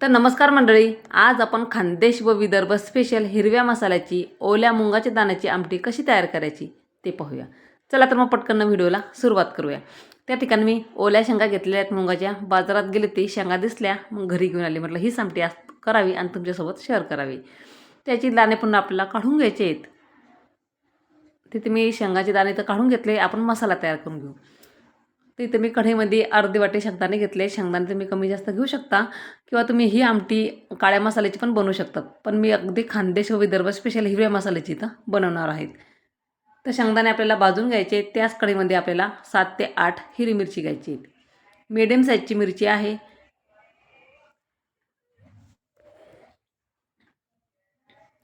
तर नमस्कार मंडळी आज आपण खानदेश व विदर्भ स्पेशल हिरव्या मसाल्याची ओल्या मुंगाच्या दाण्याची आमटी कशी तयार करायची ते पाहूया. चला तर मग पटकन व्हिडिओला सुरुवात करूया. त्या ठिकाणी मी ओल्या शेंगा घेतलेल्या आहेत मुंगाच्या. बाजारात गेले ते शेंगा दिसल्या मग घरी घेऊन आली. म्हटलं हीच आमटी आज करावी आणि तुमच्यासोबत शेअर करावी. त्याची दाणे पुन्हा आपल्याला काढून घ्यायचे आहेत. तिथे मी शेंगाचे दाणे तर काढून घेतले. आपण मसाला तयार करून घेऊ. तिथे मी कढईमध्ये अर्धे वाटे शेंगदाणे घेतले. शेंगदाणे तुम्ही कमी जास्त घेऊ शकता. किंवा तुम्ही ही आमटी काळ्या मसाल्याची पण बनवू शकतात. पण मी अगदी खानदेश व विदर्भ स्पेशल हिरव्या मसाल्याची इथं बनवणार आहेत. तर शेंगदाणे आपल्याला भाजून घ्यायचे त्याच कढईमध्ये आपल्याला सात ते आठ हिरवी मिरची घ्यायची मिडियम साईजची मिरची आहे.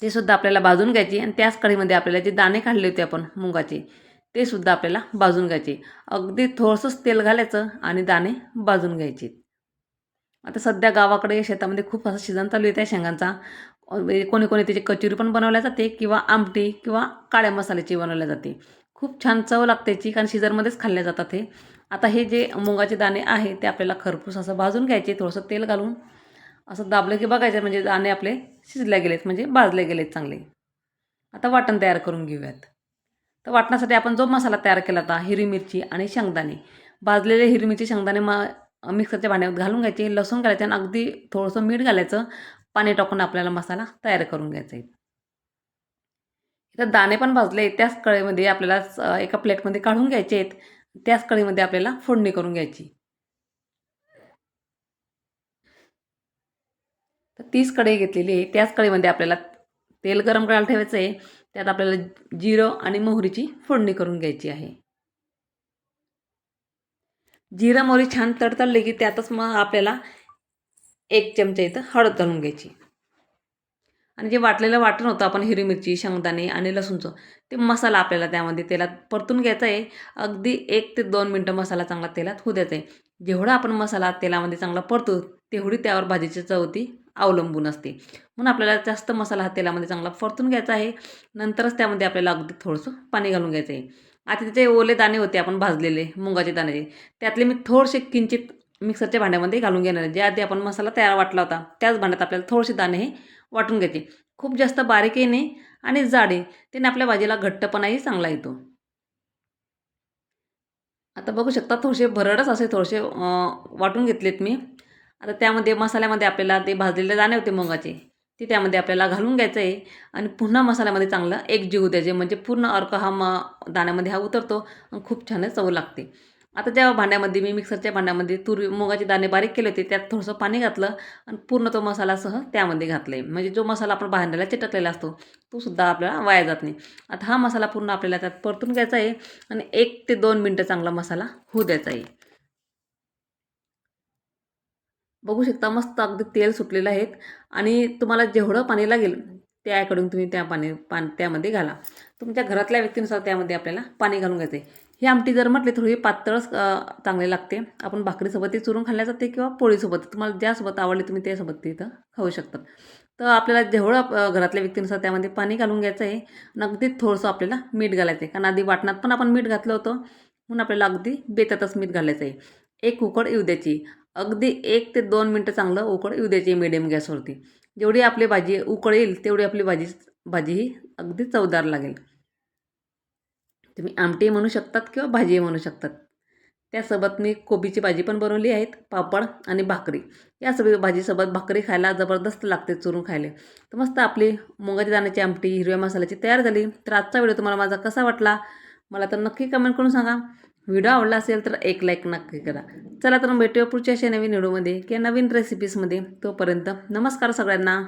ते सुद्धा आपल्याला भाजून घ्यायची आणि त्याच कढईमध्ये आपल्याला जे दाणे काढले होते आपण मुगाचे ते सुद्धा आपल्याला भाजून घ्यायचे. अगदी थोडंसंच तेल घालायचं आणि दाणे भाजून घ्यायचे. आता सध्या गावाकडे शेतामध्ये खूप असं सीझन चालू आहे त्या शेंगांचा म्हणजे कोणी कोणी त्याची कचोरी पण बनवल्या जाते किंवा आमटी किंवा काळ्या मसाल्याची बनवल्या जाते. खूप छान चव लागते याची कारण शिजरमध्येच खाल्ल्या जातात हे. आता हे जे मुगाचे दाणे आहे ते आपल्याला खरपूस असं भाजून घ्यायचे थोडंसं तेल घालून. असं दाबलं की बघायचं म्हणजे दाणे आपले शिजले गेलेत म्हणजे भाजले गेलेत चांगले. आता वाटण तयार करून घेऊयात. तर वाटण्यासाठी आपण जो मसाला तयार केला होता हिरवी मिरची आणि शेंगदाणे. भाजलेले हिरवी मिरची शेंगदाणे म मिक्सरच्या भांड्यात घालून घ्यायचे लसूण घालायचे आणि अगदी थोडंसं मीठ घालायचं. पाणी टाकून आपल्याला मसाला तयार करून घ्यायचा. आहे इथं दाणे पण भाजले त्याच कढईमध्ये आपल्याला एका प्लेटमध्ये काढून घ्यायचे. आहेत त्याच कळीमध्ये आपल्याला फोडणी करून घ्यायची. तर तीच कढई घेतलेली आहे. त्याच कढईमध्ये आपल्याला तेल गरम करायला ठेवायचं आहे. त्यात आपल्याला जिरं आणि मोहरीची फोडणी करून घ्यायची आहे. जिरं मोहरी छान तडतडली की त्यातच मग आपल्याला एक चमचा इथं हळद घालून घ्यायची. आणि जे वाटलेलं वाटण होतं आपण हिरवी मिरची शेंगदाणे आणि लसूणचं ते मसाला आपल्याला त्यामध्ये तेलात परतून घ्यायचा आहे. अगदी एक ते दोन मिनटं मसाला चांगला तेलात होऊ द्यायचा आहे. जेवढा आपण मसाला तेलामध्ये चांगला परतो तेवढी त्यावर भाजीची चव होती अवलंबून असते. म्हणून आपल्याला जास्त मसाला हा तेलामध्ये चांगला परतून घ्यायचा आहे. नंतरच त्यामध्ये आपल्याला अगदी थोडंसं पाणी घालून घ्यायचं आहे. आता तिथे ओले दाणे होते आपण भाजलेले मुगाचे दाणे. त्यातले मी थोडेसे किंचित मिक्सरच्या भांड्यामध्ये घालून घेणार आहे. जे आधी आपण मसाला तयार वाटला होता त्याच भांड्यात आपल्याला थोडेसे दाणे हे वाटून घ्यायचे. खूप जास्त बारीकही नाही आणि जाडे त्याने आपल्या भाजीला घट्टपणाही चांगला येतो. आता बघू शकता थोडेसे भरडच असे थोडेसे वाटून घेतलेत मी. आता त्यामध्ये मसाल्यामध्ये आपल्याला ते भाजलेले दाणे होते मुगाचे ते त्यामध्ये आपल्याला घालून घ्यायचं आहे आणि पुन्हा मसाल्यामध्ये चांगलं एक जीव द्यायचे म्हणजे पूर्ण अर्क हा म दाण्यामध्ये हा उतरतो आणि खूप छान चव लागते. आता त्या भांड्यामध्ये मी मिक्सरच्या भांड्यामध्ये तूर मुगाचे दाणे बारीक केले होते त्यात थोडंसं पाणी घातलं आणि पूर्ण तो मसालासह त्यामध्ये घातलं आहे म्हणजे जो मसाला आपण भांड्याला चिटकलेला असतो तो सुद्धा आपल्याला वाया जात नाही. आता हा मसाला पूर्ण आपल्याला त्यात परतून घ्यायचा आहे आणि एक ते दोन मिनटं चांगला मसाला होऊ द्यायचा आहे. बघू शकता मस्त अगदी तेल सुटलेलं आहेत. आणि तुम्हाला जेवढं पाणी लागेल त्याकडून तुम्ही त्या पाणी पान त्यामध्ये घाला. तुमच्या घरातल्या व्यक्तीनुसार त्यामध्ये आपल्याला पाणी घालून घ्यायचं आहे ही आमटी जर म्हटली थोडी पातळच चांगले लागते. आपण भाकरीसोबत ते चुरून खाल्ल्या जाते किंवा पोळीसोबत. तुम्हाला ज्यासोबत आवडली तुम्ही त्यासोबत ती इथं खाऊ शकतात. तर आपल्याला जेवढं घरातल्या व्यक्तीनुसार त्यामध्ये पाणी घालून घ्यायचं आहे आणि अगदी थोडंसं आपल्याला मीठ घालायचं आहे कारण आधी वाटणात पण आपण मीठ घातलं होतं. म्हणून आपल्याला अगदी बेतातच मीठ घालायचं आहे एक उकड येऊ द्यायची. अगदी एक ते दोन मिनटं चांगलं उकड येऊ द्यायची मिडियम गॅसवरती जेवढी आपली भाजी उकळ येईल तेवढी आपली भाजी भाजी ही अगदी चवदार लागेल. तुम्ही आमटी म्हणू शकतात किंवा भाजी म्हणू शकतात. त्यासोबत मी कोबीची भाजी पण बनवली आहेत पापड आणि भाकरी. या सगळी भाजीसोबत भाकरी खायला जबरदस्त लागते चुरून खायला. तर मस्त आपली मुगाच्या दाण्याची आमटी हिरव्या मसाल्याची तयार झाली. तर आजचा व्हिडिओ तुम्हाला माझा कसा वाटला? मला तर नक्की कमेंट करून सांगा. व्हिडिओ आवडला असेल तर एक लाईक नक्की करा. चला तर भेटूया पुढच्या अशा नवीन व्हिडिओमध्ये किंवा नवीन रेसिपीजमध्ये तोपर्यंत नमस्कार सगळ्यांना.